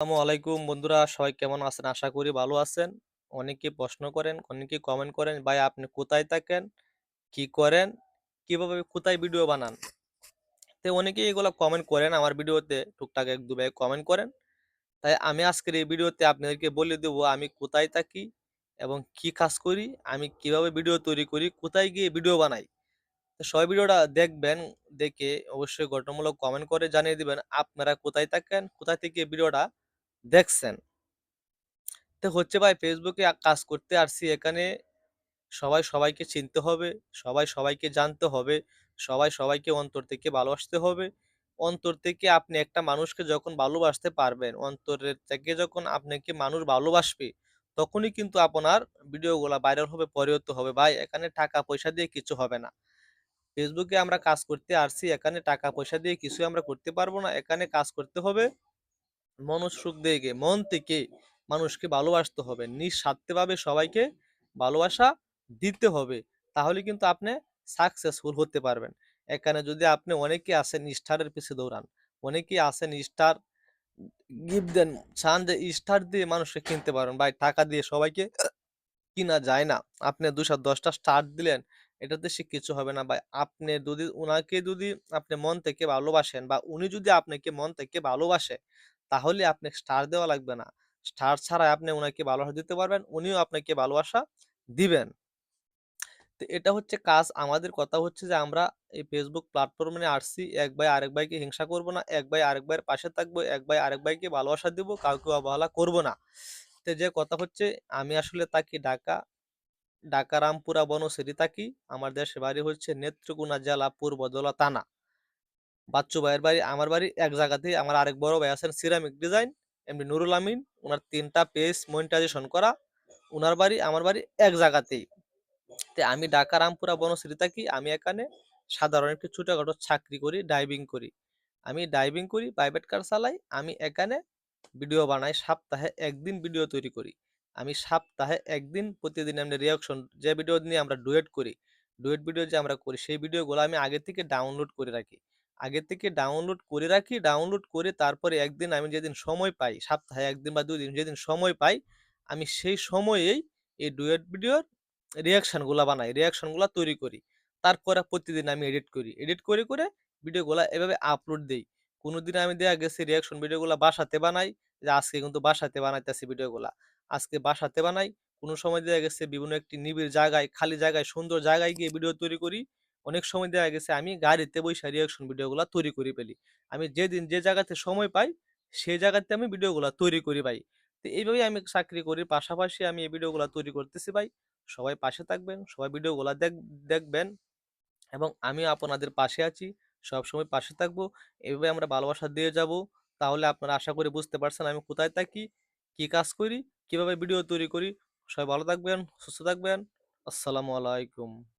আসসালামু আলাইকুম বন্ধুরা, সবাই কেমন আছেন? আশা করি ভালো আছেন। অনেকে প্রশ্ন করেন, অনেকে কমেন্ট করেন, ভাই, আপনি কোথায় থাকেন? কি করেন? কীভাবে কোথায় ভিডিও বানান? তো অনেকেই এগুলো কমেন্ট করেন আমার ভিডিওতে টুকটাক এক দু ভাই কমেন্ট করেন। তাই আমি আজকের এই ভিডিওতে আপনাদেরকে বলে দেব, আমি কোথায় থাকি এবং কি কাজ করি, আমি কীভাবে ভিডিও তৈরি করি, কোথায় গিয়ে ভিডিও বানাই। সবাই ভিডিওটা দেখবেন, দেখে অবশ্যই গঠনমূলক কমেন্ট করে জানিয়ে দিবেন, আপনারা কোথায় থাকেন? কোথায় থেকে ভিডিওটা দেখছেন তো হচ্ছে ভাই ফেসবুকে কাজ করতে আসছি এখানে সবাই সবাইকে চিনতে হবে, সবাই সবাইকে জানতে হবে, সবাই সবাইকে অন্তর থেকে ভালোবাসতে হবে। অন্তর থেকে আপনি একটা মানুষকে যখন ভালোবাসতে পারবেন, অন্তরের থেকে যখন আপনাকে মানুষ ভালোবাসবে, তখনই কিন্তু আপনার ভিডিওগুলা ভাইরাল হবে, পরিণত হবে। ভাই এখানে টাকা পয়সা দিয়ে কিছু হবে না। ফেসবুকে আমরা কাজ করতে আসছি, এখানে টাকা পয়সা দিয়ে কিছুই আমরা করতে পারব না। এখানে কাজ করতে হবে মনোযোগ দিয়ে মন থেকে মানুষকে ভালোবাসতে হবে। নিঃস্বার্থভাবে সবাইকে ভালোবাসা দিতে হবে। তাহলে কিন্তু আপনি সাকসেসফুল হতে পারবেন। এখানে যদি আপনি অনেকে আসেন স্টারের পিছে দৌড়ান। অনেকে আসেন স্টার গিফট দেন, চান যে স্টার দিয়ে মানুষকে কিনতে পারবেন। ভাই টাকা দিয়ে সবাইকে কিনা যায় না। আপনি দুশো দশটা স্টার দিলেন, এটাতে সে কিছু হবে না ভাই। আপনি যদি ওনাকে যদি আপনি মন থেকে ভালোবাসেন বা উনি যদি আপনাকে মন থেকে ভালোবাসে, তাহলে আপনি স্টার দেওয়া লাগবে না। স্টার ছাড়াই আপনি ওনাকে ভালোবাসা দিতে পারবেন, উনিও আপনাকে ভালোবাসা দিবেন। তো এটা হচ্ছে কাজ। আমাদের কথা হচ্ছে যে আমরা এই ফেসবুক প্ল্যাটফর্মে আসছি। এক ভাই আরেক ভাইকে হিংসা করব না। এক ভাই আরেক ভাইয়ের পাশে থাকব। এক ভাই আরেক ভাইকে ভালোবাসা দিব। কাউকে অবহেলা করব না। তো যে কথা হচ্ছে আমি আসলে থাকি ঢাকা, ঢাকা রামপুরা বনশ্রী থাকি। আমার দেশের বাড়ি হচ্ছে নেত্রকোনা জেলা পূর্বধলা থানা। বাচ্চু ভাইয়ের বাড়ি, আমার বাড়ি এক জায়গাতেই। আমার আরেক বড় ভাই আছেন সিরামিক ডিজাইন, এমনি নুরুল আমিন। ওনার তিনটা পেজ মনিটাইজেশন করা। ওনার বাড়ি, আমার বাড়ি এক জায়গাতেই। তে আমি ঢাকা রামপুরা বনশ্রী থাকি। আমি এখানে সাধারণ একটি ছোটখাটো চাকরি করি, ডাইভিং করি। আমি ডাইভিং করি, প্রাইভেট কার চালাই। আমি এখানে ভিডিও বানাই। সপ্তাহে একদিন ভিডিও তৈরি করি। আমি সপ্তাহে একদিন প্রতিদিন এমনি রিঅ্যাকশন যে ভিডিও নিয়ে আমরা ডুয়েট করি, ডুয়েট ভিডিও যে আমরা করি সেই ভিডিওগুলো আমি আগে থেকে ডাউনলোড করে রাখি। আগে থেকে ডাউনলোড করে রাখি, ডাউনলোড করে তারপরে একদিন আমি যেদিন সময় পাই, সপ্তাহে ১ দিন বা ২ দিন যেদিন সময় পাই, আমি সেই সময়েই এই ডুয়েট ভিডিওর রিঅ্যাকশনগুলা বানাই, রিঅ্যাকশনগুলা তৈরি করি। তারপরে প্রতিদিন আমি এডিট করি। এডিট করে, করে ভিডিওগুলা এভাবে আপলোড দিই কোনো দিন আমি দেখা গেছে রিয়াকশন ভিডিওগুলো বাসাতে বানাই, যে আজকে কিন্তু বাসাতে বানাইতেছি ভিডিওগুলা। আজকে বাসাতে বানাই। কোনো সময় দেখা গেছে বিভিন্ন একটি নিবিড় জায়গায়, খালি জায়গায়, সুন্দর জায়গায় গিয়ে ভিডিও তৈরি করি। অনেক সময় দেখা গেছে আমি গাড়িতে বইসা রিঅ্যাকশন ভিডিওগুলা তৈরি করে ফেলি। আমি যেদিন যে জায়গাতে সময় পাই, সেই জায়গাতে আমি ভিডিওগুলা তৈরি করি ভাই। তো এইভাবেই আমি চাকরি করি। পাশাপাশি আমি এই ভিডিওগুলা তৈরি করতেছি ভাই। সবাই পাশে থাকবেন, সবাই ভিডিওগুলা দেখ দেখবেন এবং আমিও আপনাদের পাশে আছি। সবসময় পাশে থাকব। এভাবে আমরা ভালোবাসা দিয়ে যাব তাহলে আপনারা আশা করি বুঝতে পারছেন আমি কোথায় থাকি, কি কাজ করি, কীভাবে ভিডিও তৈরি করি। সবাই ভালো থাকবেন, সুস্থ থাকবেন। আসসালামু আলাইকুম।